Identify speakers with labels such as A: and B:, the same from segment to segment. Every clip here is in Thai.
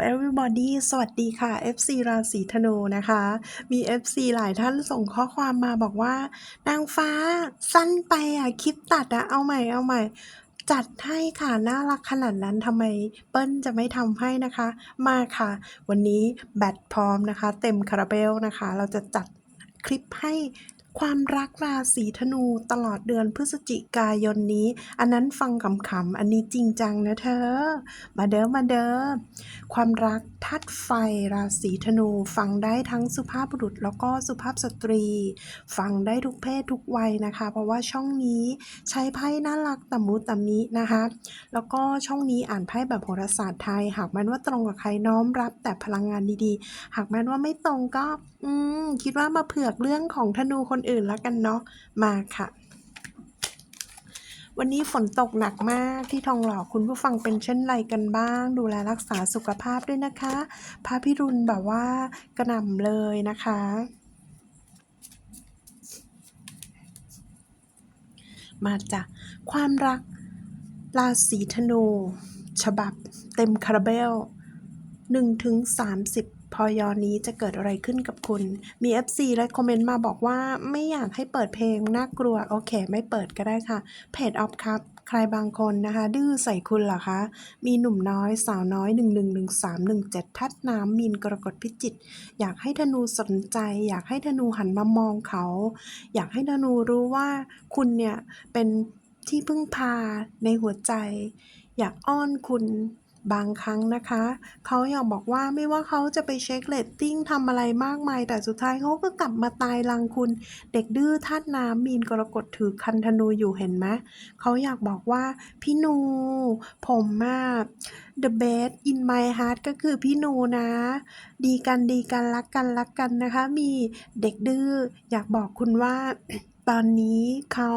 A: everybody สวัสดีค่ะ FC ราศีธนูนะคะ มี FC หลายท่านส่งข้อความมาบอกว่า นางฟ้าสั้นไปอะ คลิปตัดอะ เอาใหม่เอาใหม่ จัดให้ค่ะ น่ารักขนาดนั้นทำไมเปิ้ลจะไม่ทำให้นะคะ มาค่ะ วันนี้แบตพร้อมนะคะ เต็มคาราเบลนะคะ เราจะจัดคลิปให้ ความรักราศีธนูตลอดเดือนพฤศจิกายนนี้ อันนั้นฟังขำๆ อันนี้จริงจังนะเธอ มาเด้อมาเด้อ ความรักทัดไฟราศีธนูฟังได้ทั้งสุภาพบุรุษแล้วก็สุภาพสตรี ฟังได้ทุกเพศทุกวัยนะคะ เพราะว่าช่องนี้ใช้ไพ่น่ารักตะมุตะมินะคะ แล้วก็ช่องนี้อ่านไพ่แบบโหราศาสตร์ไทย หากแม้นว่าตรงกับใครน้อมรับแต่พลังงานดีๆ หากแม้นว่าไม่ตรงก็ อืมคิดว่ามาเผือกเรื่องของธนูคนอื่นแล้วกันเนาะมาค่ะ วันนี้ฝนตกหนักมากที่ทองหล่อคุณผู้ฟังเป็นเช่นไรกันบ้าง ดูแลรักษาสุขภาพด้วยนะคะพระพิรุณแบบว่ากระหน่ำเลยนะคะมาจากความรักราศีธนู ฉบับเต็มคาราเบล1ถึง30 พอยอนี้จะเกิดอะไรขึ้นกับคุณ มี FC และคอมเมนต์มาบอกว่าไม่อยากให้เปิดเพลงน่ากลัว โอเค ไม่เปิดก็ได้ค่ะ เพจออฟครับ ใครบางคนนะคะ ดื้อใส่คุณเหรอคะ มีหนุ่มน้อยสาวน้อย 111317 ทัดน้ำมีนกรกฎพิจิต อยากให้ธนูสนใจ อยากให้ธนูหันมามองเขา อยากให้ธนูรู้ว่าคุณเนี่ยเป็นที่พึ่งพาในหัวใจ อยากอ้อนคุณ บางครั้งนะคะ เขาอยากบอกว่าไม่ว่าเขาจะไปเช็คเรตติ้งทำอะไรมากมาย แต่สุดท้ายเขาก็กลับมาตายรังคุณ เด็กดื้อธาตุน้ำมีนกรกฎถือคันธนูอยู่เห็นไหมเขาอยากบอกว่า พี่นู ผมมา the best in my heart ก็คือพี่นูนะ ดีกันดีกันรักกันรักกันนะคะ มีเด็กดื้ออยากบอกคุณว่า ตอนนี้เขา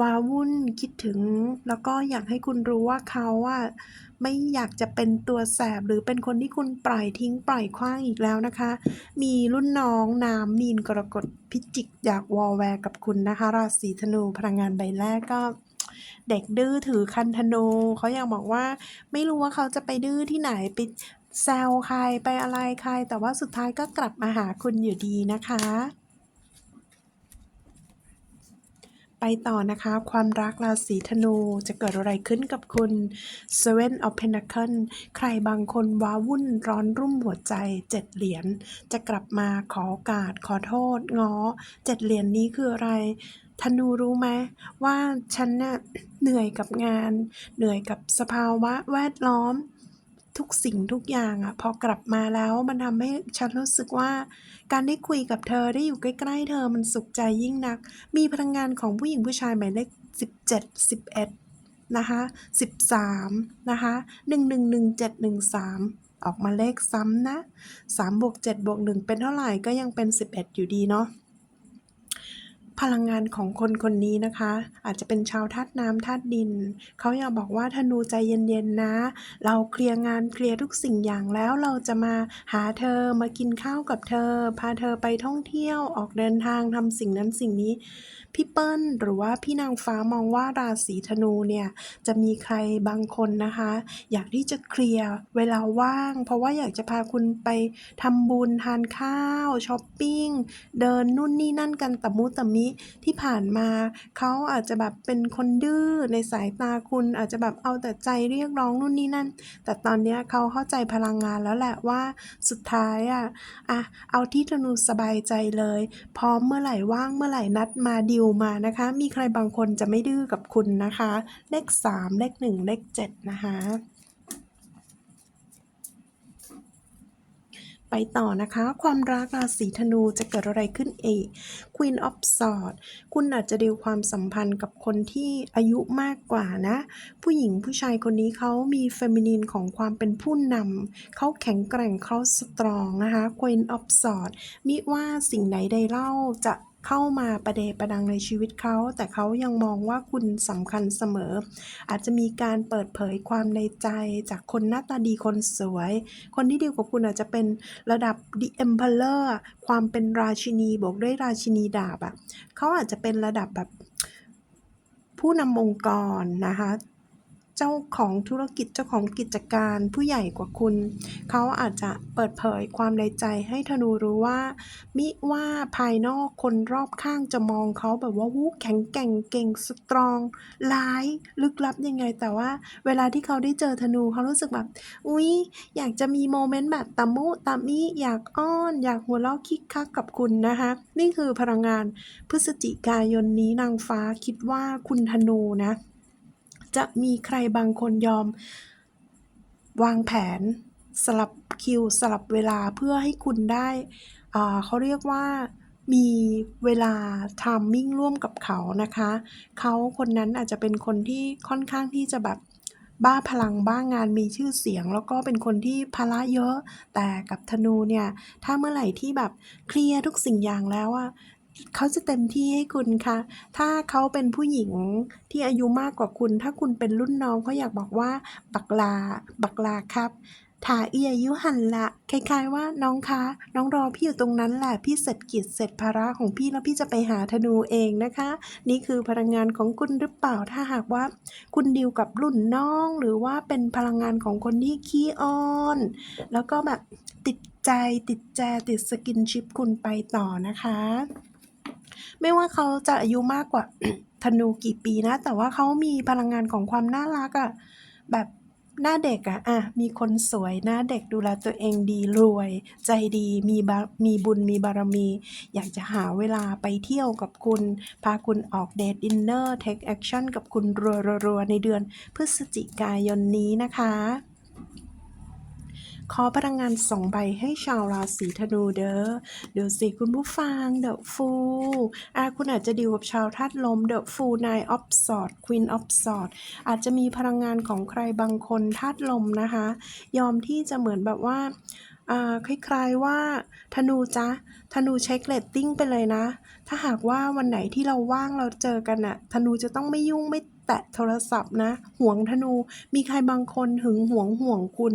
A: ว้าวุ่นคิดถึง แล้วก็อยากให้คุณรู้ว่าเขาอะไม่อยากจะเป็นตัวแสบหรือเป็นคนที่คุณปล่อยทิ้งปล่อยขว้างอีกแล้วนะคะ มีรุ่นน้องน้ำมีนกรกฎพิจิกอยากวอลแวร์กับคุณนะคะ ราศีธนูพลังงานใบแรกก็เด็กดื้อถือคันธนูเขาอยากบอกว่า ไม่รู้ว่าเขาจะไปดื้อที่ไหนไปแซวใครไปอะไรใคร แต่ว่าสุดท้ายก็กลับมาหาคุณอยู่ดีนะคะ ไปต่อนะคะ ความรักราศีธนูจะเกิดอะไรขึ้นกับคุณ Seven of Pentacles ใครบางคนว้าวุ่นร้อนรุ่มหัวใจเจ็ดเหรียญจะกลับมาขอโอกาสขอโทษง้อเจ็ดเหรียญนี้คืออะไรธนูรู้ไหมว่าฉันน่ะเหนื่อยกับงาน เหนื่อยกับสภาวะแวดล้อม ทุกสิ่งทุกอย่างอะพอกลับมาแล้วมันทำให้ฉันรู้สึกว่าการได้คุยกับเธอได้อยู่ใกล้ ๆ เธอมันสุขใจยิ่งนัก มีพลังงานของผู้หญิงผู้ชายหมายเลข17 11นะคะ13นะคะ111713 ออกมาเลขซ้ำนะ 3 บวก 7 บวก 1 เป็นเท่าไหร่ก็ยังเป็น 11 อยู่ดีเนาะ พลังงานของคนคนนี้นะคะ อาจจะเป็นชาวธาตุน้ำธาตุดิน เขาอยากบอกว่าธนูใจเย็นๆนะ เราเคลียร์งานเคลียร์ทุกสิ่งอย่างแล้วเราจะมาหาเธอมากินข้าวกับเธอ พาเธอไปท่องเที่ยวออกเดินทางทำสิ่งนั้นสิ่งนี้พี่เปิ้ลหรือว่าพี่นางฟ้ามองว่าราศีธนูเนี่ยจะมีใครบางคนนะคะ อยากที่จะเคลียร์เวลาว่าง เพราะว่าอยากจะพาคุณไปทำบุญทานข้าวช้อปปิ้งเดินนู่นนี่นั่นกันตะมุตะมิที่ผ่านมาเขาอาจจะแบบเป็นคนดื้อในสายตาคุณอาจจะแบบเอาแต่ใจเรียกร้องนู่นนี่นั่น แต่ตอนนี้เขาเข้าใจพลังงานแล้วแหละว่าสุดท้ายอะอะเอาที่ธนูสบายใจเลย พร้อมเมื่อไหร่ว่างเมื่อไหร่นัดมาดิวมานะคะ มีใครบางคนจะไม่ดื้อกับคุณนะคะ เลขสามเลขหนึ่งเลขเจ็ดนะคะ ไปต่อนะคะ ความรักราศีธนูจะเกิดอะไรขึ้นเอก Queen of Swords คุณอาจจะดีลความสัมพันธ์กับคนที่อายุมากกว่านะ ผู้หญิงผู้ชายคนนี้เขามีเฟมินีนของความเป็นผู้นำเขาแข็งแกร่งเขาสตรองนะคะ Queen of Swords มิว่าสิ่งไหนใดเล่าจะ เข้ามาประเดประดังในชีวิตเขา แต่เขายังมองว่าคุณสำคัญเสมอ อาจจะมีการเปิดเผยความในใจจากคนหน้าตาดีคนสวย คนที่ดีกว่าคุณอาจจะเป็นระดับ The Emperor ความเป็นราชินีบวกด้วยราชินีดาบอะเขาอาจจะเป็นระดับแบบผู้นำองค์กรนะคะ เจ้าของธุรกิจเจ้าของกิจการผู้ใหญ่กว่าคุณ เขาอาจจะเปิดเผยความในใจให้ธนูรู้ว่า มิว่าภายนอกคนรอบข้างจะมองเขาแบบว่าวู้แข็งแกร่งเก่งสตรองร้ายลึกลับยังไง แต่ว่าเวลาที่เขาได้เจอธนูเขารู้สึกแบบ อุ๊ย อยากจะมีโมเมนต์แบบตะมุตะมิอยากอ้อน อยากหัวเราะคิกคักกับคุณนะคะนี่คือพลังงานพฤศจิกายนนี้นางฟ้าคิดว่าคุณธนูนะ จะมีใครบางคนยอม วางแผนสลับคิวสลับเวลาเพื่อให้คุณได้เขาเรียกว่ามีเวลาทามมิ่งร่วมกับเขานะคะ เขาคนนั้นอาจจะเป็นคนที่ค่อนข้างที่จะแบบบ้าพลังบ้างานมีชื่อเสียง แล้วก็เป็นคนที่ภาระเยอะ แต่กับธนูเนี่ย ถ้าเมื่อไหร่ที่แบบเคลียร์ทุกสิ่งอย่างแล้วอะ เขาจะเต็มที่ให้คุณค่ะ ถ้าเขาเป็นผู้หญิงที่อายุมากกว่าคุณ ถ้าคุณเป็นรุ่นน้องเขาอยากบอกว่า บักลา บักลาครับถาเอียอายุหันละคล้ายๆว่าน้องคะ น้องรอพี่อยู่ตรงนั้นแหละพี่เสร็จกิจเสร็จภาระของพี่แล้วพี่จะไปหาธนูเองนะคะ นี่คือพลังงานของคุณหรือเปล่าถ้าหากว่า คุณดีลกับรุ่นน้อง หรือว่าเป็นพลังงานของคนที่ขี้อ้อนแล้วก็แบบติดใจติดแจติดสกินชิปคุณไปต่อนะคะ ไม่ว่าเขาจะอายุมากกว่าธนูกี่ปีนะ แต่ว่าเขามีพลังงานของความน่ารักอะแบบหน้าเด็กอะอะมีคนสวยหน้าเด็กดูแลตัวเองดีรวย ใจดีมีบามีบุญมีบารมี อยากจะหาเวลาไปเที่ยวกับคุณ พาคุณออกเดทดินเนอร์เทคแอคชั่นกับคุณรัวๆในเดือนพฤศจิกายนนี้นะคะ ขอพลังงานสองใบให้ชาวราศีธนูเด้อเดี๋ยวสิคุณผู้ฟังเดอะฟูอะคุณอาจจะดีลกับชาวธาตุลมเดอะฟูนายออฟสอดควีนออฟสอดอาจจะมีพลังงานของใครบางคนธาตุลมนะคะ ยอมที่จะเหมือนแบบว่าอ่าคล้ายๆว่าธนูจ๊ะธนูเช็คเรตติ้งไปเลยนะ ถ้าหากว่าวันไหนที่เราว่างเราเจอกันอะธนูจะต้องไม่ยุ่งไม่ แตะโทรศัพท์นะห่วงธนู มีใครบางคนหึงห่วงห่วงคุณ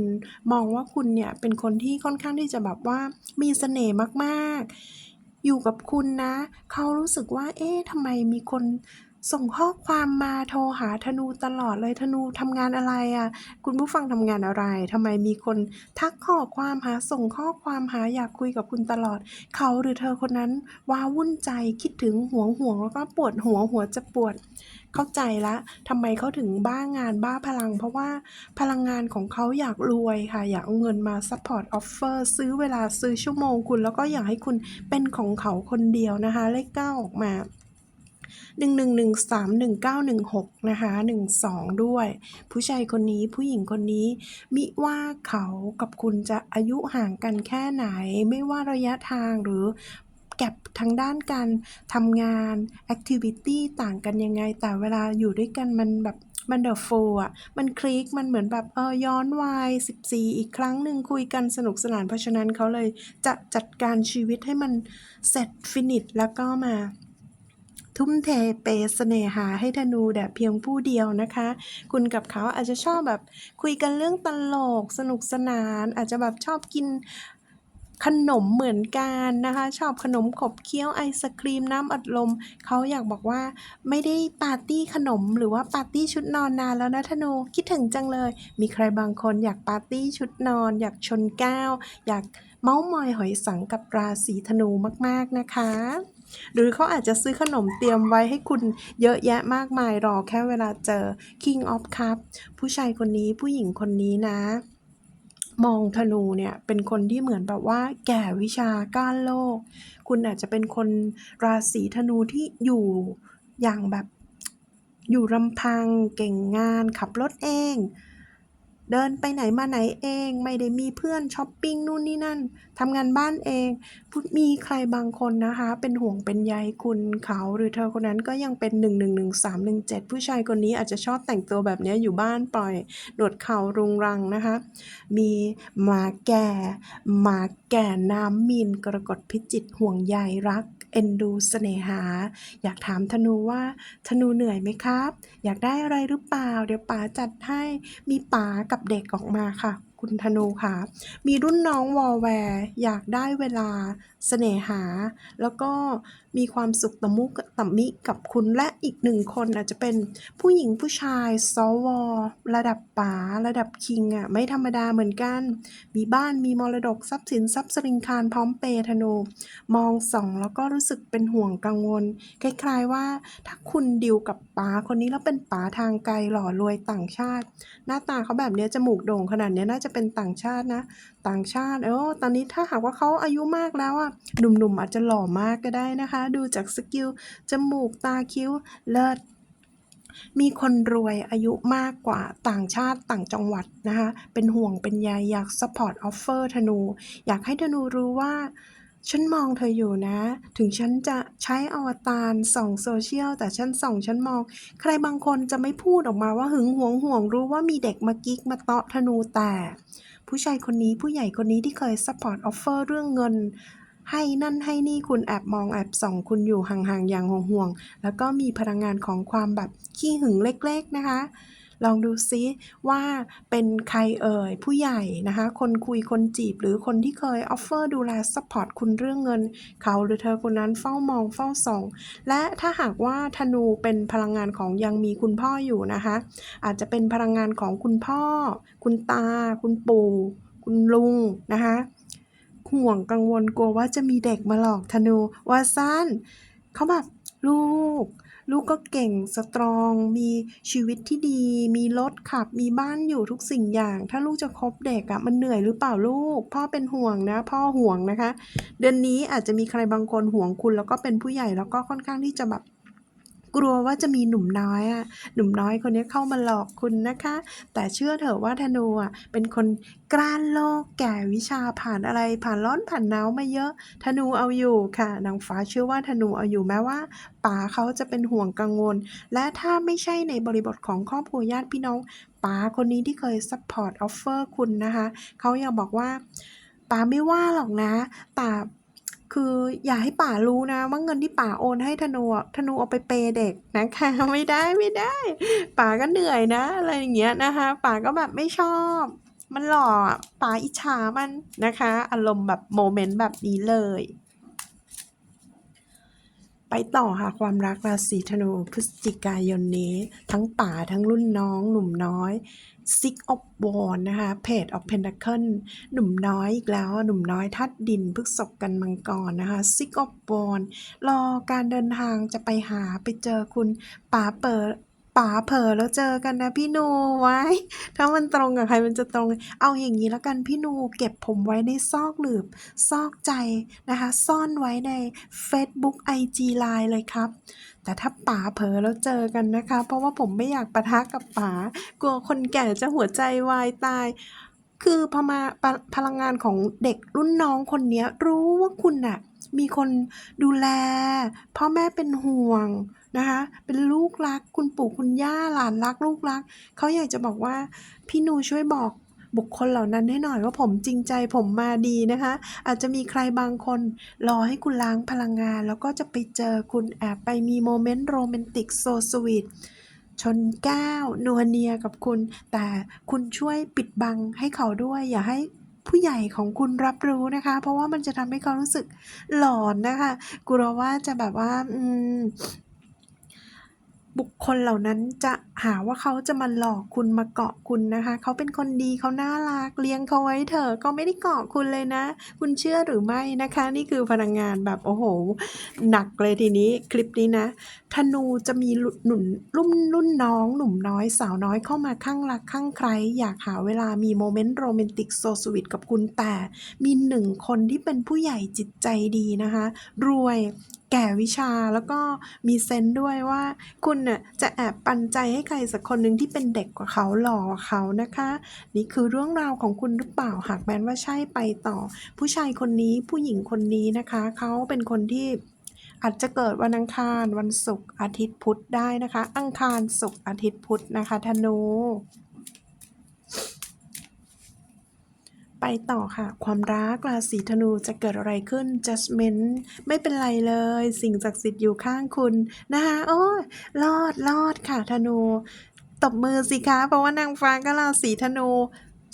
A: มองว่าคุณเนี่ยเป็นคนที่ค่อนข้างที่จะแบบว่ามีเสน่ห์มากๆ อยู่กับคุณนะ เขารู้สึกว่า เอ๊ะทำไมมีคนส่งข้อความมาโทรหาธนูตลอดเลยธนูทำงานอะไรอะ่ะ คุณผู้ฟังทำงานอะไรทำไมมีคนทักข้อความหาส่งข้อความหาอยากคุยกับคุณตลอด เขาหรือเธอคนนั้นว้าวุ่นใจคิดถึงห่วงห่วงแล้วก็ปวดหัวหัวจะปวด เข้าใจละทำไมเขาถึงบ้างานบ้าพลัง เพราะว่าพลังงานของเขาอยากรวยค่ะ อยากเอาเงินมาซัพพอร์ตออฟเฟอร์ซื้อเวลาซื้อชั่วโมงคุณ แล้วก็อยากให้คุณเป็นของเขาคนเดียวนะคะ เลขเก้าออกมาหนึ่งหนึ่งหนึ่งสามหนึ่งเก้าหนึ่งหกนะคะหนึ่งสองด้วย ผู้ชายคนนี้ผู้หญิงคนนี้ มิว่าเขากับคุณจะอายุห่างกันแค่ไหน ไม่ว่าระยะทางหรือ แก็บทางด้านการทำงานแอคทิวิตี้ต่างกันยังไง แต่เวลาอยู่ด้วยกันมันแบบมันเดอะโฟอะ มันคลิก มันเหมือนแบบเออย้อนวัย14 อีกครั้งหนึ่งคุยกันสนุกสนาน เพราะฉะนั้นเขาเลยจะจัดการชีวิตให้มันเสร็จฟินิชแล้วก็มาทุ่มเทเปย์เสน่หาให้ธนูแต่เพียงผู้เดียวนะคะ คุณกับเขาอาจจะชอบแบบคุยกันเรื่องตลกสนุกสนาน อาจจะแบบชอบกิน ขนมเหมือนกันนะคะ ชอบขนมขบเคี้ยวไอศครีมน้ำอัดลม เขาอยากบอกว่าไม่ได้ปาร์ตี้ขนมหรือว่าปาร์ตี้ชุดนอนนานแล้วนะธนูคิดถึงจังเลย มีใครบางคนอยากปาร์ตี้ชุดนอน อยากชนก้าวอยากเมาส์มอยหอยสังกับราศีธนูมากๆนะคะ หรือเขาอาจจะซื้อขนมเตรียมไว้ให้คุณเยอะแยะมากมายรอแค่เวลาเจอ King of Cup ผู้ชายคนนี้ผู้หญิงคนนี้นะ มองธนูเนี่ยเป็นคนที่เหมือนแบบว่า แก่วิชาก้านโลก คุณอาจจะเป็นคนราศีธนูที่อยู่อย่างแบบอยู่ลำพังเก่งงานขับรถเอง เดินไปไหนมาไหนเอง ไม่ได้มีเพื่อนช้อปปิ้งนู่นนี่นั่นทำงานบ้านเองมีใครบางคนนะคะ เป็นห่วงเป็นใยคุณเขาหรือเธอคนนั้นก็ยังเป็น 1 1 1 3 1 7 ผู้ชายคนนี้อาจจะชอบแต่งตัวแบบนี้อยู่บ้านปล่อยหนวดเขารุงรังนะคะ มีหมาแก่หมาแก่น้ำมีนกรกฎพิจิตห่วงใยรัก เอ็นดูเสน่หา อยากถามธนูว่า ธนูเหนื่อยไหมครับ อยากได้อะไรหรือเปล่า เดี๋ยวป๋าจัดให้มีป๋ากับเด็กออกมาค่ะ คุณธนูค่ะ มีรุ่นน้องวอลแวร์อยากได้เวลาเสน่หา แล้วก็มีความสุขตะมุกตะมิกับคุณและอีกหนึ่งคนอาจจะเป็นผู้หญิงผู้ชายซอวอระดับป๋าระดับคิงอะไม่ธรรมดาเหมือนกัน มีบ้านมีมรดกทรัพย์สินทรัพย์สริงคารพร้อมเปย์ธนู มองส่องแล้วก็รู้สึกเป็นห่วงกังวล คล้ายๆว่า ถ้าคุณดิวกับป๋าคนนี้แล้วเป็นป๋าทางไกลหล่อรวยต่างชาติ หน้าตาเขาแบบเนี้ยจมูกโด่งขนาดเนี้ยน่าจะเป็นต่างชาตินะ ต่างชาติเออตอนนี้ถ้าหากว่าเขาอายุมากแล้วอะหนุ่มๆอาจจะหล่อมากก็ได้นะคะ ดูจากสกิลจมูกตาคิ้วเลิศมีคนรวยอายุมากกว่าต่างชาติต่างจังหวัดนะคะ เป็นห่วงเป็นใยอยากสปอร์ตออฟเฟอร์ธนู อยากให้ธนูรู้ว่า ฉันมองเธออยู่นะ ถึงฉันจะใช้อวตารส่องโซเชียล แต่ฉันส่องฉันมอง ใครบางคนจะไม่พูดออกมาว่าหึงหวงห่วงรู้ว่ามีเด็กมากิ๊กมาเตาะธนูแต่ ผู้ชายคนนี้ผู้ใหญ่คนนี้ที่เคย support offer เรื่องเงิน ให้นั่นให้นี่คุณแอบมองแอบส่องคุณอยู่ห่างๆอย่างห่วงๆแล้วก็มีพลังงานของความแบบขี้หึงเล็ก ๆนะคะ ลองดูซิว่าเป็นใครเอ่ยผู้ใหญ่นะคะ คนคุยคนจีบ หรือคนที่เคยออฟเฟอร์ดูแลซัพพอร์ตคุณเรื่องเงิน เขาหรือเธอคนนั้นเฝ้ามองเฝ้าส่อง และถ้าหากว่าธนูเป็นพลังงานของยังมีคุณพ่ออยู่นะคะ อาจจะเป็นพลังงานของคุณพ่อ คุณตา คุณปู่ คุณลุงนะคะห่วงกังวลกลัวว่าจะมีเด็กมาหลอกธนูว่าสั้นเขาแบบลูก ลูกก็เก่งสตรอง มีชีวิตที่ดี มีรถขับ มีบ้านอยู่ทุกสิ่งอย่าง ถ้าลูกจะคบเด็กอะมันเหนื่อยหรือเปล่าลูก พ่อเป็นห่วงนะ พ่อห่วงนะคะ เดือนนี้อาจจะมีใครบางคนห่วงคุณ แล้วก็เป็นผู้ใหญ่แล้วก็ค่อนข้างที่จะแบบ กลัวว่าจะมีหนุ่มน้อยอะหนุ่มน้อยคนนี้เข้ามาหลอกคุณนะคะ แต่เชื่อเถอะว่าธนูอะเป็นคนกล้านโลกแก่วิชาผ่านอะไร ผ่านร้อนผ่านหนาวมาเยอะ ธนูเอาอยู่ค่ะนางฟ้าเชื่อว่าธนูเอาอยู่แม้ว่าป๋าเขาจะเป็นห่วงกังวล และถ้าไม่ใช่ในบริบทของครอบครัวญาติพี่น้องป๋าคนนี้ที่เคยซัพพอร์ตออฟเฟอร์คุณนะคะเขายากบอกว่าป๋าไม่ว่าหรอกนะแต่ คืออย่าให้ป๋ารู้นะว่าเงินที่ป๋าโอนให้ธนูอะธนูเอาไปเปย์เด็กนะคะ ไม่ได้ไม่ได้ป๋าก็เหนื่อยนะอะไรอย่างเงี้ยนะคะป๋าก็แบบไม่ชอบ มันหล่อป๋าอิจฉามันนะคะ อารมณ์แบบโมเมนต์แบบนี้เลย ไปต่อค่ะความรักราศีธนูพฤศจิกายนนี้ ทั้งป่าทั้งรุ่นน้องหนุ่มน้อย Six of w a n d นะคะ Page of Pentacle หนุ่มน้อยอีกแล้วหนุ่มน้อยทัดดินพฤกษบกันมังกรนะคะ Six of w a n d รอการเดินทางจะไปหาไปเจอคุณป๋าเปิด ป๋าเผลอแล้วเจอกันนะพี่นูไว้ ถ้ามันตรงกับใครมันจะตรง เอาอย่างนี้แล้วกันพี่นูเก็บผมไว้ในซอกหลืบ ซอกใจนะคะ ซ่อนไว้ใน Facebook IG Line เลยครับ แต่ถ้าป๋าเผลอแล้วเจอกันนะคะ เพราะว่าผมไม่อยากปะทะกับป๋ากลัวคนแก่จะหัวใจวายตาย คือพมาพลังงานของเด็กรุ่นน้องคนเนี้ยรู้ว่าคุณน่ะมีคนดูแลพ่อแม่เป็นห่วงนะคะเป็นลูกรักคุณปู่คุณย่าหลานรักลูกรักเขาอยากจะบอกว่าพี่หนูช่วยบอกบุคคลเหล่านั้นให้หน่อยว่าผมจริงใจผมมาดีนะคะ อาจจะมีใครบางคนรอให้คุณล้างพลังงาน แล้วก็จะไปเจอคุณแอบไปมีโมเมนต์โรแมนติกโซสวีท ชนแก้ว นัวเนียกับคุณ แต่คุณช่วยปิดบังให้เขาด้วย อย่าให้ผู้ใหญ่ของคุณรับรู้นะคะ เพราะว่ามันจะทำให้เขารู้สึกหลอนนะคะกลัวว่าจะแบบว่า อืม บุคคลเหล่านั้นจะหาว่าเขาจะมาหลอกคุณมาเกาะคุณนะคะ เขาเป็นคนดีเขาน่ารักเลี้ยงเขาไว้เถอะเขาไม่ได้เกาะคุณเลยนะ คุณเชื่อหรือไม่นะคะ นี่คือพลังงานแบบโอ้โห หนักเลยทีนี้คลิปนี้นะธนูจะมีหนุนรุ่นรุ่นน้อง หนุ่มน้อยสาวน้อยเข้ามาข้างรักข้างใคร อยากหาเวลามีโมเมนต์โรแมนติกโซสวิตกับคุณแต่มีหนึ่งคนที่เป็นผู้ใหญ่จิตใจดีนะคะ รวย ก่วิชาแล้วก็มีเซนด้วยว่า คุณน่ะจะแอบปันใจให้ใครสักคนหนึ่งที่เป็นเด็กกว่าเขาหล่อกว่าเขานะคะ นี่คือเรื่องราวของคุณหรือเปล่าหากแม้นว่าใช่ไปต่อ ผู้ชายคนนี้ผู้หญิงคนนี้นะคะเขาเป็นคนที่อาจจะเกิดวันอังคารวันศุกร์อาทิตย์พุธได้นะคะ อังคารศุกร์อาทิตย์พุธนะคะธนู ไปต่อค่ะ ความรักราศีธนูจะเกิดอะไรขึ้น judgment ไม่เป็นไรเลย สิ่งศักดิ์สิทธิ์อยู่ข้างคุณนะคะโอ้ยรอดรอดค่ะธนู ตบมือสิคะ เพราะว่านางฟ้าก็ราศีธนู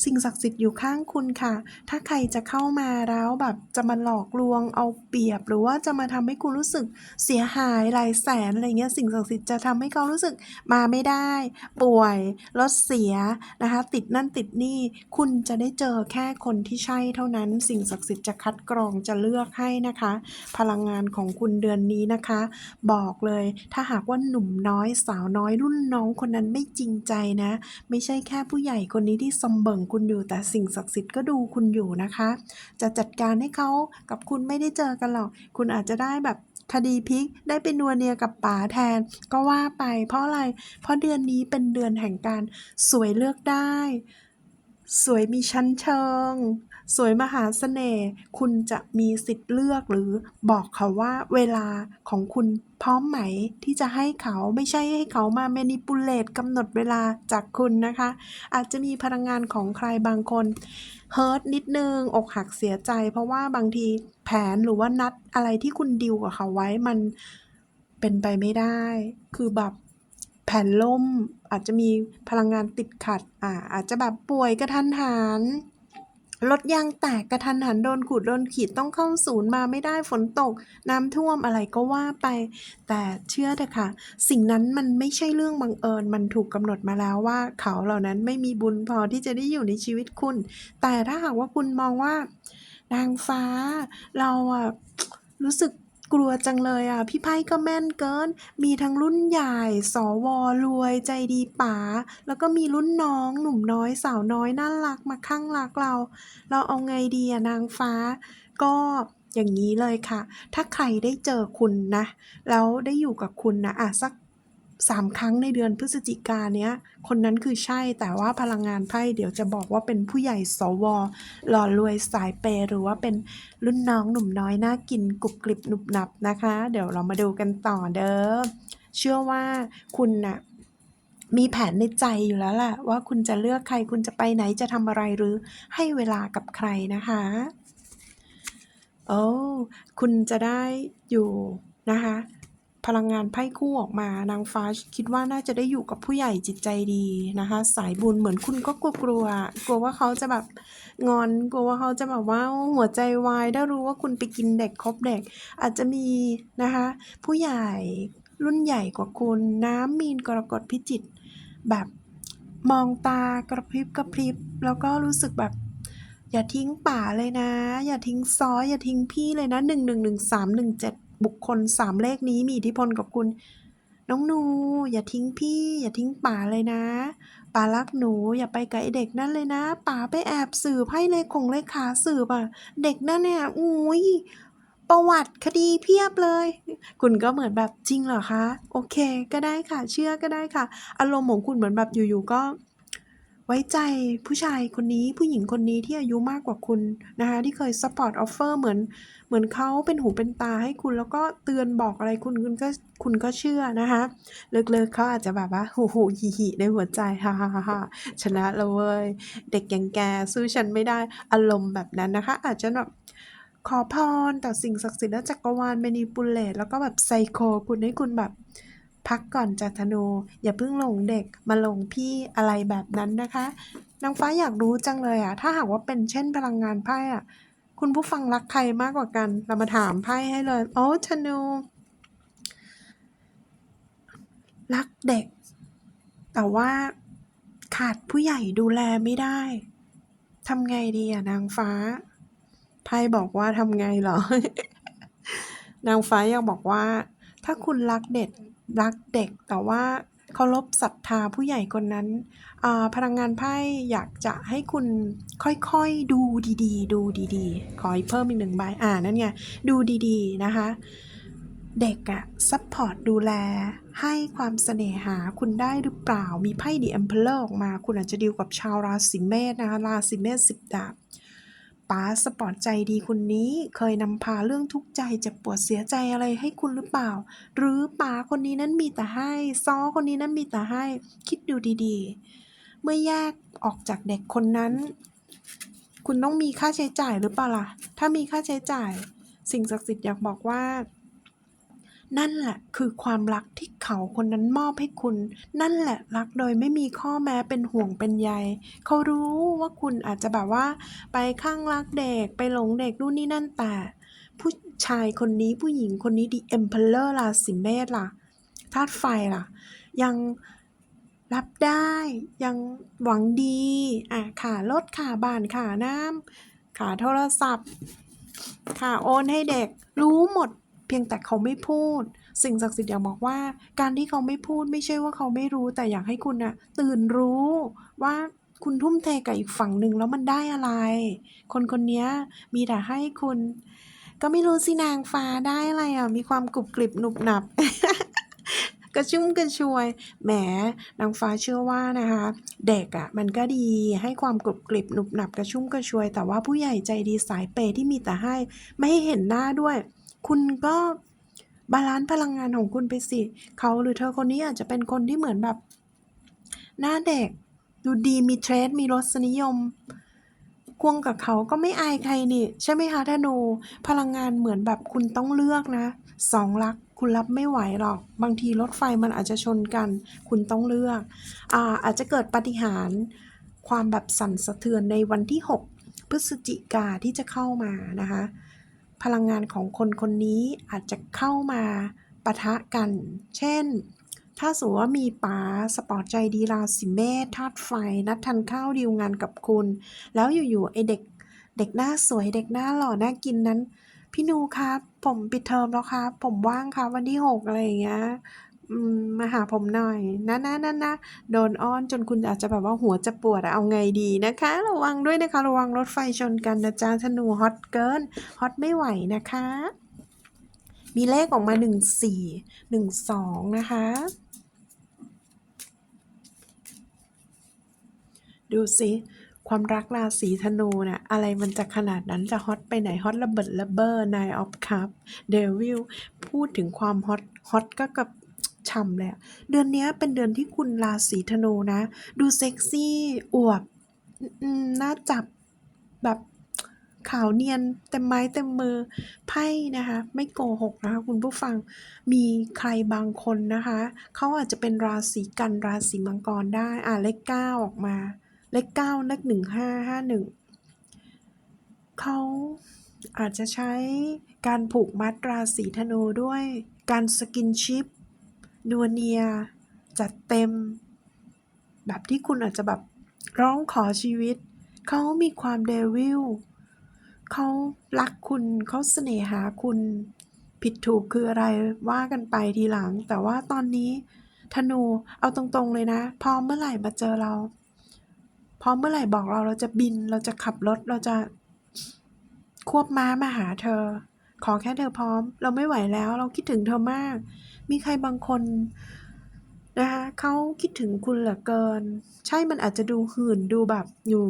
A: สิ่งศักดิ์สิทธิ์อยู่ข้างคุณค่ะ ถ้าใครจะเข้ามาแล้วแบบจะมาหลอกลวงเอาเปรียบ หรือว่าจะมาทำให้คุณรู้สึกเสียหายหลายแสนอะไรเงี้ยสิ่งศักดิ์สิทธิ์จะทำให้เขารู้สึกมาไม่ได้ ป่วยรถเสียนะคะติดนั่นติดนี่คุณจะได้เจอแค่คนที่ใช่เท่านั้น สิ่งศักดิ์สิทธิ์จะคัดกรองจะเลือกให้นะคะ พลังงานของคุณเดือนนี้นะคะ บอกเลยถ้าหากว่าหนุ่มน้อยสาวน้อยรุ่นน้องคนนั้นไม่จริงใจนะ ไม่ใช่แค่ผู้ใหญ่คนนี้ที่ซอมเบิ่งคุณอยู่ แต่สิ่งศักดิ์สิทธิ์ก็ดูคุณอยู่นะคะ จะจัดการให้เขากับคุณไม่ได้เจอกันหรอก คุณอาจจะได้แบบคดีพลิกได้เป็นนัวเนียกับป๋าแทน ก็ว่าไป เพราะอะไร เพราะเดือนนี้เป็นเดือนแห่งการสวยเลือกได้ สวยมีชั้นเชิง สวยมหาเสน่ห์ คุณจะมีสิทธิ์เลือกหรือบอกเขาว่าเวลาของคุณพร้อมไหมที่จะให้เขาไม่ใช่ให้เขามา manipulate กำหนดเวลาจากคุณนะคะ อาจจะมีพลังงานของใครบางคนเฮิร์ตนิดนึงอกหักเสียใจ เพราะว่าบางทีแผนหรือว่านัดอะไรที่คุณดีลกับเขาไว้มันเป็นไปไม่ได้ คือแบบแผนล่มอาจจะมีพลังงานติดขัดอ่าอาจจะแบบป่วยกระทันหัน รถยางแตกกระทันหันโดนขูดโดนขีดต้องเข้าศูนย์มาไม่ได้ฝนตก น้ำท่วมอะไรก็ว่าไป แต่เชื่อเถอะค่ะ สิ่งนั้นมันไม่ใช่เรื่องบังเอิญ มันถูกกำหนดมาแล้วว่า เขาเหล่านั้นไม่มีบุญพอที่จะได้อยู่ในชีวิตคุณ แต่ถ้าหากว่าคุณมองว่า นางฟ้าเราอะรู้สึก กลัวจังเลยอะ พี่ไพ่ก็แม่นเกิน มีทั้งรุ่นใหญ่ สวรวยใจดีป๋า แล้วก็มีรุ่นน้องหนุ่มน้อยสาวน้อยน่ารักมาข้างรักเรา เราเอาไงดีอะนางฟ้า ก็อย่างนี้เลยค่ะ ถ้าใครได้เจอคุณนะ แล้วได้อยู่กับคุณนะอะสัก สามครั้งในเดือนพฤศจิกาเนี้ย คนนั้นคือใช่แต่ว่าพลังงานไพ่เดี๋ยวจะบอกว่าเป็นผู้ใหญ่สวหล่อรวยสายเปย์หรือว่าเป็นรุ่นน้องหนุ่มน้อยน่ากินกรุบกริบหนุบหนับนะคะ เดี๋ยวเรามาดูกันต่อเด้อเชื่อว่าคุณน่ะมีแผนในใจอยู่แล้วแหละว่าคุณจะเลือกใครคุณจะไปไหนจะทำอะไรหรือให้เวลากับใครนะคะโอ้คุณจะได้อยู่นะคะ พลังงานไพ่คู่ออกมานางฟ้าคิดว่าน่าจะได้อยู่กับผู้ใหญ่จิตใจดีนะคะ สายบุญเหมือนคุณก็กลัวกลัวๆกลัวว่าเขาจะแบบงอนกลัวว่าเขาจะแบบว่าหัวใจวายถ้รู้ว่าคุณไปกินเด็กคบเด็ก อาจจะมีนะคะ ผู้ใหญ่รุ่นใหญ่กว่าคุณน้ำมีนกรกฎพิจิตแบบมองตากระพริบกระพริบ แล้วก็รู้สึกแบบอย่าทิ้งป่าเลยนะ อย่าทิ้งซออย่าทิ้งพี่เลยนะหนึ่งหนึ่งหนึ่งสามหนึ่งเจ็ด บุคคลสามเลขนี้มีอิทธิพลกับคุณ น้องหนู อย่าทิ้งพี่ อย่าทิ้งป่าเลยนะป่ารักหนู อย่าไปกับไอเด็กนั่นเลยนะป่าไปแอบสืบให้เลขคงเลขขาสืบอะ เด็กนั่นเนี่ยอุ้ยประวัติคดีเพียบเลย คุณก็เหมือนแบบจริงเหรอคะ โอเค ก็ได้ค่ะ เชื่อก็ได้ค่ะ อารมณ์ของคุณเหมือนแบบอยู่ๆก็ ว้ใจผู้ชายคนนี้ผู้หญิงคนนี้ที่อายุมากกว่าคุณนะคะที่เคย support offer เหมือนเหมือนเขาเป็นหูเป็นตาให้คุณแล้วก็เตือนบอกอะไรคุณคุณก็คุณก็เชื่อนะคะเลิกๆเขาอาจจะแบบว่าหูหูหิหิในหัวใจฮ่าฮ่าฮ่าชนะแล้วเว้ยเด็กอย่างแกสู้ฉันไม่ได้อารมณ์แบบนั้นนะคะ อาจจะแบบขอพรต่อสิ่งศักดิ์สิทธิ์และจักรวาล manipulate แล้วก็แบบไซโคคุณให้คุณแบบ พักก่อนจากธนู อย่าเพิ่งหลงเด็กมาหลงพี่อะไรแบบนั้นนะคะนางฟ้าอยากรู้จังเลยอะถ้าหากว่าเป็นเช่นพลังงานไพ่อะคุณผู้ฟังรักใครมากกว่ากัน เรามาถามไพ่ให้เลยโอ้ธนู รักเด็ก แต่ว่าขาดผู้ใหญ่ดูแลไม่ได้ทำไงดีอะนางฟ้าไพ่บอกว่าทำไงเหรอ นางฟ้ายังบอกว่า ถ้าคุณรักเด็ก รักเด็กแต่ว่าเคารพศรัทธาผู้ใหญ่คนนั้นอ่าพลังงานไพ่อยากจะให้คุณค่อยๆดูดีๆ ดูดีๆ ขออีกเพิ่มอีกหนึ่งใบ อ่านั่นไง ดูดีๆ นะคะ เด็กอะซัพพอร์ตดูแล ให้ความเสน่หาคุณได้หรือเปล่า มีไพ่ดี e อ p เพลออกมา คุณอาจจะดีลกับชาวราศีเมษนะคะ ราศีเมษสิบดาบ ป๋าสปอร์ตใจดีคนนี้ เคยนำพาเรื่องทุกข์ใจเจ็บปวดเสียใจอะไรให้คุณหรือเปล่า หรือป๋าคนนี้นั้นมีแต่ให้ซ้อคนนี้นั้นมีแต่ให้ คิดดูดีๆ เมื่อแยกออกจากเด็กคนนั้น คุณต้องมีค่าใช้จ่ายหรือเปล่าล่ะถ้ามีค่าใช้จ่าย สิ่งศักดิ์สิทธิ์อยากบอกว่า นั่นแหละคือความรักที่เขาคนนั้นมอบให้คุณ นั่นแหละรักโดยไม่มีข้อแม้เป็นห่วงเป็นใยเขารู้ว่าคุณอาจจะแบบว่า ไปข้างรักเด็กไปหลงเด็กนู่นนี่นั่นแต่ ผู้ชายคนนี้ผู้หญิงคนนี้ดีเอ็มเพลเลอร์ราศีเมษล่ะธาตุไฟล่ะ ยังรับได้ยังหวังดีอะค่ารถค่าบ้านค่าน้ำค่าโทรศัพท์ ค่ะโอนให้เด็กรู้หมด พียงแต่เขาไม่พูด สิ่งศักดิ์สิทธิ์อยากบอกว่า การที่เขาไม่พูดไม่ใช่ว่าเขาไม่รู้ แต่อยากให้คุณน่ะตื่นรู้ว่าคุณทุ่มเทกับอีกฝั่งหนึ่งแล้วมันได้อะไร คนคนนี้มีแต่ให้คุณ ก็ไม่รู้สินางฟ้าได้อะไรอะ มีความกรุบกริบหนุบหนับ กระชุ่มกระชวย แหม นางฟ้าเชื่อว่านะคะ เด็กอะ่ะ มันก็ดีให้ความกรุบกริบหนุบหนับกระชุ่มกระชวย แต่ว่าผู้ใหญ่ใจดีสายเปย์ที่มีแต่ให้ ไม่ให้เห็นหน้าด้วย คุณก็บาลานซ์พลังงานของคุณไปสิ เขาหรือเธอคนนี้อาจจะเป็นคนที่เหมือนแบบ หน้าเด็ก ดูดีมีเทรดมีรสนิยม ควงกับเขาก็ไม่อายใครนี่ ใช่ไหมคะธนู พลังงานเหมือนแบบคุณต้องเลือกนะ สองรักคุณรับไม่ไหวหรอก บางทีรถไฟมันอาจจะชนกัน คุณต้องเลือกอาอาจจะเกิดปาฏิหารย์ความแบบสั่นสะเทือนในวันที่ 6 พฤศจิกาที่จะเข้ามานะคะ พลังงานของคนคนนี้อาจจะเข้ามาปะทะกัน เช่น ถ้าสมมติว่ามีป๋าสปอร์ตใจดีราศีเมษธาตุไฟ นัดทานข้าวดีลงานกับคุณ แล้วอยู่ๆไอเด็กเด็กหน้าสวยเด็กหน้าหล่อน่ากินนั้น พี่นูครับ ผมปิดเทอมแล้วครับ ผมว่างครับวันที่หกอะไรอย่างเงี้ย มาหาผมหน่อย นะนะนะนะโดนอ้อนจนคุณอาจจะแบบว่าหัวจะปวดเอาไงดีนะคะ ระวังด้วยนะคะ ระวังรถไฟชนกันนะจ๊ะธนูฮอตเกินฮอตไม่ไหวนะคะ มีเลขออกมาหนึ่งสี่หนึ่งสองนะคะดูสิ ความรักราศีธนูเนี่ยอะไรมันจะขนาดนั้นจะฮอตไปไหน ฮอตระเบิดระเบ้อ Nine of cup Devil พูดถึงความฮอต ฮอตก็กับ ฉ่ำเลยอะเดือนนี้เป็นเดือนที่คุณราศีธนูนะ ดูเซ็กซี่อวบน่าจับแบบขาวเนียนเต็มไม้เต็มมือไพ่นะคะไม่โกหกนะคะคุณผู้ฟังมีใครบางคนนะคะเขาอาจจะเป็นราศีกันราศีมังกรได้อ่าเลขเก้าออกมา เลขเก้าเลขหนึ่งห้าห้าหนึ่งเขาอาจจะใช้การผูกมัดราศีธนูด้วยการสกินชิป นัวเนีย จัดเต็ม แบบที่คุณอาจจะแบบร้องขอชีวิต เขามีความเดวิลเขารักคุณเขาเสน่หาคุณผิดถูกคืออะไรว่ากันไปทีหลัง แต่ว่าตอนนี้ธนูเอาตรงๆเลยนะพร้อเมื่อไหร่มาเจอเราพร้อเมื่อไหร่บอกเราเราจะบินเราจะขับรถเราจะควบม้ามาหาเธอ ขอแค่เธอพร้อม เราไม่ไหวแล้ว เราคิดถึงเธอมาก มีใครบางคนนะคะเขาคิดถึงคุณเหลือเกิน ใช่มันอาจจะดูหื่นดูแบบอยู่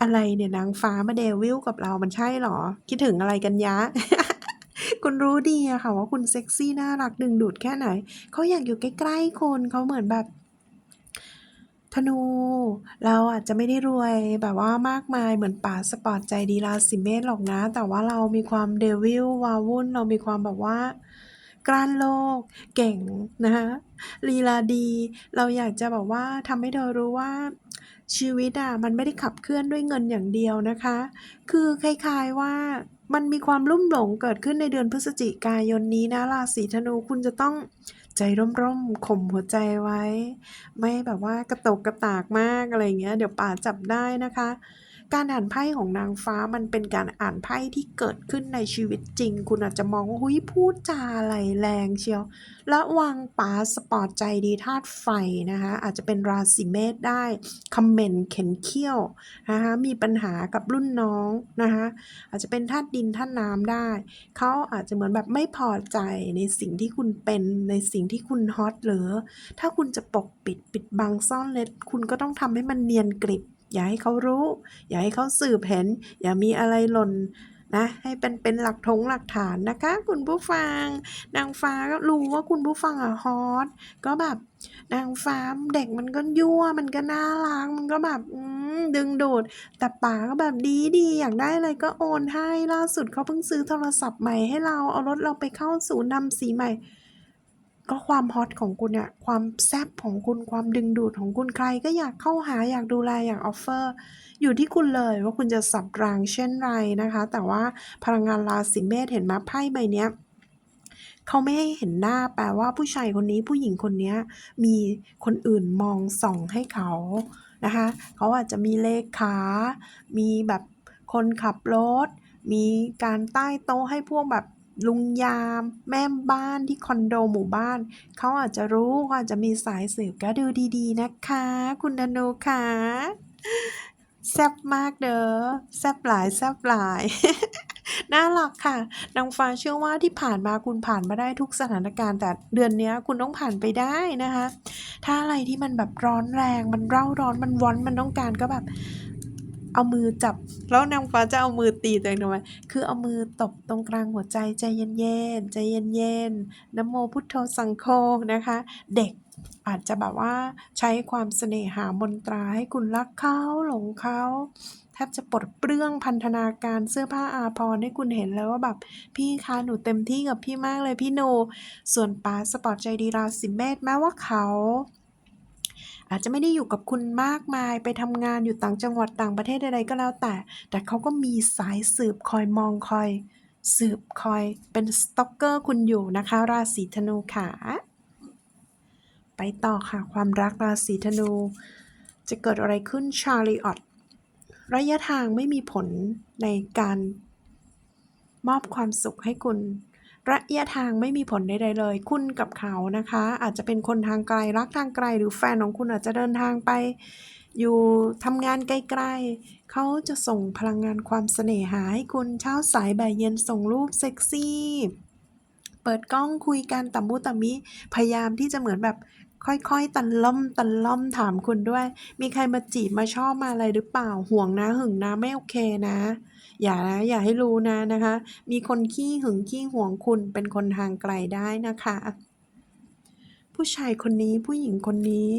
A: อะไรเนี่ยนางฟ้ามาเดวิลกับเรามันใช่เหรอ คิดถึงอะไรกันยะ คุณรู้ดีอะค่ะว่าคุณเซ็กซี่น่ารักดึงดูดแค่ไหน เขาอยากอยู่ใกล้ๆคุณเขาเหมือนแบบ ธนู เราอาจจะไม่ได้รวยแบบว่ามากมายเหมือนป๋าสปอร์ตใจดีราศีเมษหรอกนะ แต่ว่าเรามีความเดวิลวาวุ่น เรามีความแบบว่ากล้านโลก เก่งนะคะลีลาดี เราอยากจะแบบว่าทำให้เธอรู้ว่าชีวิตอะมันไม่ได้ขับเคลื่อนด้วยเงินอย่างเดียวนะคะ คือคล้ายๆว่ามันมีความลุ่มหลงเกิดขึ้นในเดือนพฤศจิกายนนี้นะราศีธนูคุณจะต้อง ใจร่มๆข่มหัวใจไว้ ไม่แบบว่ากระตกกระตากมากอะไรเงี้ย เดี๋ยวป่าจับได้นะคะ การอ่านไพ่ของนางฟ้ามันเป็นการอ่านไพ่ที่เกิดขึ้นในชีวิตจริง คุณอาจจะมองว่าหุยพูดจาอะไรแรงเชียวระวังป๋าสปอร์ตใจดีธาตุไฟนะคะอาจจะเป็นราศีเมษได้คอมเมนต์เข็นเขี้ยวนะคะมีปัญหากับรุ่นน้องนะคะอาจจะเป็นธาตุดินธาตุน้ำได้ เขาอาจจะเหมือนแบบไม่พอใจในสิ่งที่คุณเป็นในสิ่งที่คุณฮอตหรือ ถ้าคุณจะปกปิดปิดบังซ่อนเล็ดคุณก็ต้องทำให้มันเนียนกริบ อย่าให้เขารู้ อย่าให้เขาสืบเห็น อย่ามีอะไรหล่นนะให้เป็นเป็นหลักฐงหลักฐานนะคะ คุณผู้ฟัง นางฟ้าก็รู้ว่าคุณผู้ฟังอะฮอตก็แบบ นางฟ้าเด็กมันก็ยั่วมันก็น่ารักมันก็แบบดึงดูด แต่ป๋าก็แบบดีดีอยากได้อะไรก็โอนให้ล่าสุดเขาเพิ่งซื้อโทรศัพท์ใหม่ให้เราเอารถเราไปเข้าศูนย์นำสีใหม่ ก็ความฮอตของคุณเนี่ย ความแซ่บของคุณ ความดึงดูดของคุณใคร ก็อยากเข้าหาอยากดูแลอยากออฟเฟอร์ อยู่ที่คุณเลยว่าคุณจะสับรางเช่นไรนะคะ แต่ว่าพลังงานราศีเมษเห็นไหมไพ่ใบเนี้ยเขาไม่ให้เห็นหน้าแปลว่าผู้ชายคนนี้ผู้หญิงคนนี้มีคนอื่นมองส่องให้เขานะคะเขาอาจจะมีเลขา มีแบบคนขับรถ มีการใต้โต๊ะให้พวกแบบ ลุงยาม แม่บ้านที่คอนโดหมู่บ้าน เขาอาจจะรู้เขาอาจจะมีสายสืบก็ดูดีๆนะคะ คุณดนูค่ะแซ่บมากเด้อแซ่บหลายแซ่บหลายน่ารักค่ะนางฟ้าเชื่อว่าที่ผ่านมาคุณผ่านมาได้ทุกสถานการณ์ แต่เดือนนี้คุณต้องผ่านไปได้นะคะ ถ้าอะไรที่มันแบบร้อนแรง มันเร่าร้อนมันวอนมันต้องการก็แบบ เอามือจับ แล้วนางฟ้าจะเอามือตีตัวเองทำไมคือเอามือตบตรงกลางหัวใจใจเย็นๆใจเย็นๆนโมพุทโธสังโฆนะคะ เด็กอาจจะแบบว่าใช้ความเสน่หามนตราให้คุณรักเขาหลงเขาแทบจะปลดเปลื้องพันธนาการเสื้อผ้าอาภรณ์ให้คุณเห็นแล้วว่าแบบ พี่คะหนูเต็มที่กับพี่มากเลยพี่โน ส่วนป้าสปอร์ตใจดีราศีเมษแม้ว่าเขา อาจจะไม่ได้อยู่กับคุณมากมายไปทำงานอยู่ต่างจังหวัดต่างประเทศใดๆก็แล้วแต่ แต่เขาก็มีสายสืบคอยมองคอย สืบคอยเป็นสต็อกเกอร์คุณอยู่นะคะ ราศีธนูขาไปต่อค่ะ ความรักราศีธนู จะเกิดอะไรขึ้นชาลีออตระยะทางไม่มีผลในการมอบความสุขให้คุณ ระยะทางไม่มีผลใดๆเลย คุณกับเขานะคะ อาจจะเป็นคนทางไกลรักทางไกล หรือแฟนของคุณอาจจะเดินทางไป อยู่ทำงานไกลๆเขาจะส่งพลังงานความเสน่หาให้คุณเช้าสายบ่ายเย็นส่งรูปเซ็กซี่เปิดกล้องคุยกันตะมุตะมิพยายามที่จะเหมือนแบบค่อยๆ ตันล่อมตันล่อมถามคุณด้วย มีใครมาจีบมาชอบมาอะไรหรือเปล่าห่วงนะหึงนะไม่โอเคนะ อย่านะอย่าให้รู้นะนะคะ มีคนขี้หึงขี้ห่วงคุณเป็นคนทางไกลได้นะคะ ผู้ชายคนนี้ผู้หญิงคนนี้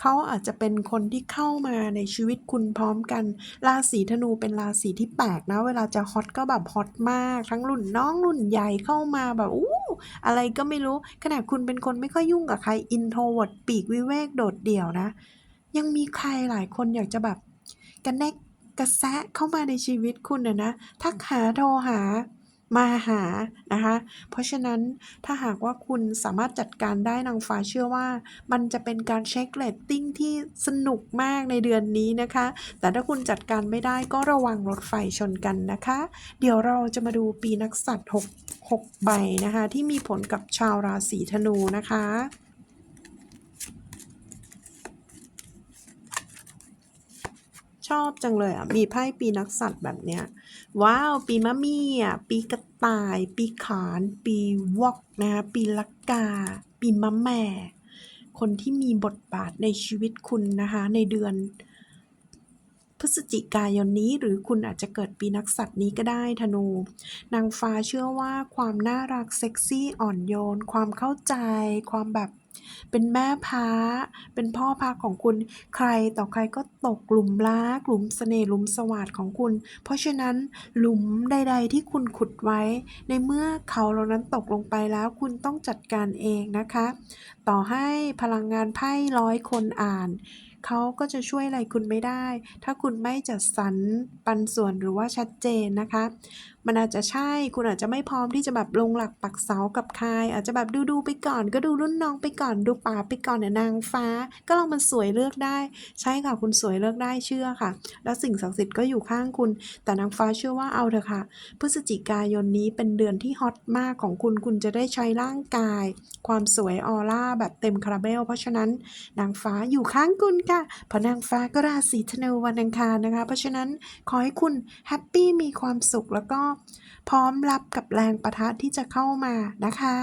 A: เขาอาจจะเป็นคนที่เข้ามาในชีวิตคุณพร้อมกัน ราศีธนูเป็นราศีที่แปลกนะ เวลาจะฮอตก็แบบฮอตมาก ทั้งรุ่นน้องรุ่นใหญ่เข้ามาแบบอู้อะไรก็ไม่รู้ ขนาดคุณเป็นคนไม่ค่อยยุ่งกับใครอินโทรเวิร์ดปีกวิเวกโดดเดี่ยวนะ ยังมีใครหลายคนอยากจะแบบกระแนก กระแซะเข้ามาในชีวิตคุณนะนะทักหาโทรหามาหานะคะ เพราะฉะนั้นถ้าหากว่าคุณสามารถจัดการได้นางฟ้าเชื่อว่า มันจะเป็นการเช็คเรตติ้งที่สนุกมากในเดือนนี้นะคะ แต่ถ้าคุณจัดการไม่ได้ก็ระวังรถไฟชนกันนะคะ เดี๋ยวเราจะมาดูปีนักสัตว์6 6ใบนะคะ ที่มีผลกับชาวราศีธนูนะคะ อบจังเลยอะ มีไพ่ปีนักสัตว์แบบเนี้ย ว้าว ปีมะมี่อะ ปีกระต่าย ปีขาน ปีวอกนะคะปีลักกา ปีมะแม่ คนที่มีบทบาทในชีวิตคุณนะคะ ในเดือนพฤศจิกายนนี้หรือคุณอาจจะเกิดปีนักสัตว์นี้ก็ได้ธนู นางฟ้าเชื่อว่าความน่ารักเซ็กซี่อ่อนโยน ความเข้าใจ ความแบบ เป็นแม่พาเป็นพ่อพาของคุณ ใครต่อใครก็ตกหลุมรักหลุมเสน่ห์หลุมสวัสดของคุณ เพราะฉะนั้นหลุมใด ๆ ที่คุณขุดไว้ ในเมื่อเขาเหล่านั้นตกลงไปแล้วคุณต้องจัดการเองนะคะ ต่อให้พลังงานไพ่ร้อยคนอ่านเขาก็จะช่วยอะไรคุณไม่ได้ ถ้าคุณไม่จัดสรรปันส่วนหรือว่าชัดเจนนะคะมันอาจจะใช่ คุณอาจจะไม่พร้อมที่จะแบบลงหลักปักเสากับใคร อาจจะแบบดูดูไปก่อน ก็ดูรุ่นน้องไปก่อน ดูป่าไปก่อนเนี่ยนางฟ้า ก็ลองมันสวยเลือกได้ ใช่ค่ะคุณสวยเลือกได้เชื่อค่ะ แล้วสิ่งศักดิ์สิทธิ์ก็อยู่ข้างคุณ แต่นางฟ้าเชื่อว่าเอาเถอะค่ะ พฤศจิกายนนี้เป็นเดือนที่ฮอตมากของคุณคุณจะได้ใช้ร่างกาย ความสวยออร่าแบบเต็มคาราเบล เพราะฉะนั้นนางฟ้าอยู่ข้างคุณค่ะเพราะนางฟ้าก็ราศีธนูวันอังคารนะคะ เพราะฉะนั้นขอให้คุณแฮปปี้มีความสุขแล้วก็พร้อมรับกับแรงประทะที่จะเข้ามานะคะ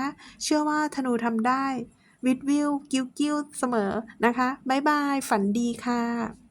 A: เชื่อว่าธนูทำได้ วิดวิวกิ้วกิ้วเสมอนะคะ บ๊ายบาย ฝันดีค่ะ